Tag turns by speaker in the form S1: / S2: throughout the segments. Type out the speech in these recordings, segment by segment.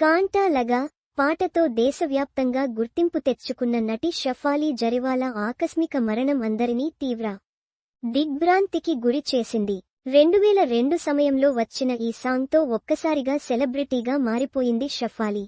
S1: కాంటా లగా పాటతో దేశవ్యాప్తంగా గుర్తింపు తెచ్చుకున్న నటి షఫాలీ జరివాలా ఆకస్మిక మరణం అందరినీ తీవ్ర దిగ్భ్రాంతికి గురి చేసింది. రెండువేల రెండు సమయంలో వచ్చిన ఈ సాంగ్తో ఒక్కసారిగా సెలబ్రిటీగా మారిపోయింది షఫాలి.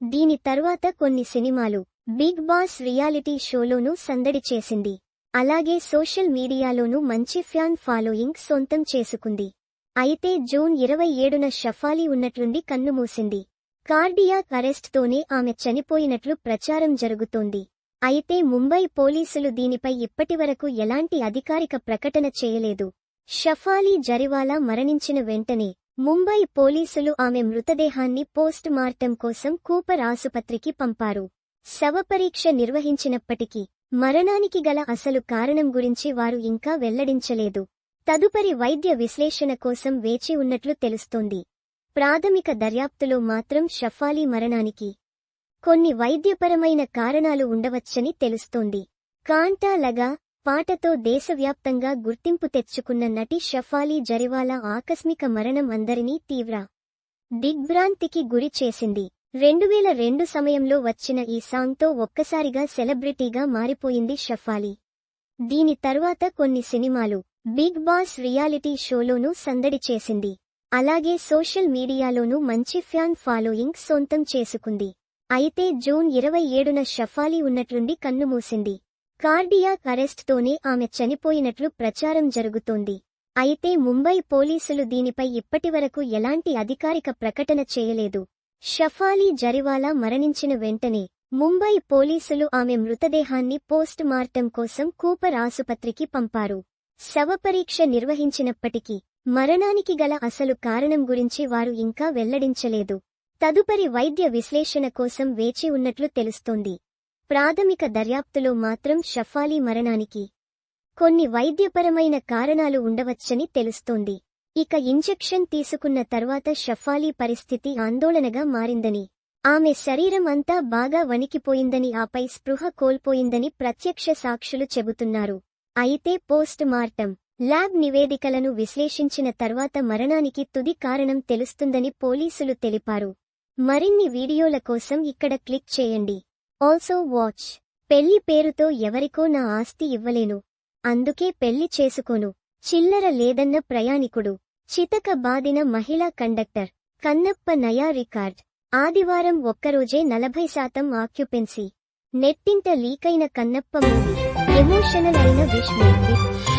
S1: దీని తర్వాత కొన్ని సినిమాలు బిగ్ బాస్ రియాలిటీ షోలోనూ సందడి చేసింది. అలాగే సోషల్ మీడియాలోనూ మంచి ఫ్యాన్ ఫాలోయింగ్ సొంతం చేసుకుంది. అయితే జూన్ ఇరవై ఏడున షఫాలి ఉన్నట్లుండి కన్నుమూసింది. కార్డియాక్ అరెస్ట్తోనే ఆమె చనిపోయినట్లు ప్రచారం జరుగుతోంది. అయితే ముంబై పోలీసులు దీనిపై ఇప్పటివరకు ఎలాంటి అధికారిక ప్రకటన చేయలేదు. షఫాలీ జరివాలా మరణించిన వెంటనే ముంబై పోలీసులు ఆమె మృతదేహాన్ని పోస్ట్ మార్టం కోసం కూపర్ ఆసుపత్రికి పంపారు. శవపరీక్ష నిర్వహించినప్పటికీ మరణానికి గల అసలు కారణం గురించి వారు ఇంకా వెల్లడించలేదు. తదుపరి వైద్య విశ్లేషణ కోసం వేచి ఉన్నట్లు తెలుస్తోంది. ప్రాథమిక దర్యాప్తులో మాత్రం షఫాలీ మరణానికి కొన్ని వైద్యపరమైన కారణాలు ఉండవచ్చని తెలుస్తోంది. కాంటా లగా పాటతో దేశవ్యాప్తంగా గుర్తింపు తెచ్చుకున్న నటి షఫాలీ జరివాలా ఆకస్మిక మరణం అందరినీ తీవ్ర దిగ్భ్రాంతికి గురి చేసింది. రెండువేల రెండు సమయంలో వచ్చిన ఈ సాంగ్తో ఒక్కసారిగా సెలబ్రిటీగా మారిపోయింది షఫాలీ. దీని తర్వాత కొన్ని సినిమాలు బిగ్ బాస్ రియాలిటీ షోలోనూ సందడి చేసింది. అలాగే సోషల్ మీడియాలోనూ మంచి ఫ్యాన్ ఫాలోయింగ్ సొంతం చేసుకుంది. అయితే జూన్ ఇరవై ఏడున షఫాలి ఉన్నట్లుండి కన్నుమూసింది కార్డియాక్ అరెస్ట్తోనే ఆమె చనిపోయినట్లు ప్రచారం జరుగుతోంది. అయితే ముంబై పోలీసులు దీనిపై ఇప్పటివరకు ఎలాంటి అధికారిక ప్రకటన చేయలేదు. షఫాలి జరివాలా మరణించిన వెంటనే ముంబై పోలీసులు ఆమె మృతదేహాన్ని పోస్ట్ మార్టం కోసం కూపర్ ఆసుపత్రికి పంపారు. శవపరీక్ష నిర్వహించినప్పటికీ మరణానికి గల అసలు కారణం గురించి వారు ఇంకా వెల్లడించలేదు. తదుపరి వైద్య విశ్లేషణ కోసం వేచి ఉన్నట్లు తెలుస్తోంది. ప్రాథమిక దర్యాప్తులో మాత్రం షఫాలీ మరణానికి కొన్ని వైద్యపరమైన కారణాలు ఉండవచ్చని తెలుస్తోంది. ఇక ఇంజెక్షన్ తీసుకున్న తర్వాత షఫాలీ పరిస్థితి ఆందోళనగా మారిందని ఆమె శరీరం అంతా బాగా వణికిపోయిందని ఆపై స్పృహ కోల్పోయిందని ప్రత్యక్ష సాక్షులు చెబుతున్నారు. అయితే పోస్ట్ మార్టం ల్యాబ్ నివేదికలను విశ్లేషించిన తర్వాత మరణానికి తుది కారణం తెలుస్తుందని పోలీసులు తెలిపారు. మరిన్ని వీడియోల కోసం ఇక్కడ క్లిక్ చేయండి. ఆల్సో వాచ్ పెళ్ళి పేరుతో ఎవరికో నా ఆస్తి ఇవ్వలేను. అందుకే పెళ్ళి చేసుకోను. చిల్లర లేదన్న ప్రయాణికుడు. చితక బాదిన మహిళా కండక్టర్. కన్నప్ప నయా రికార్డ్. ఆదివారం ఒక్కరోజే నలభై శాతం ఆక్యుపెన్సీ. నెట్టింట లీకైన కన్నప్ప మూవీ. ఎమోషనల్ అయిన విష్ణు.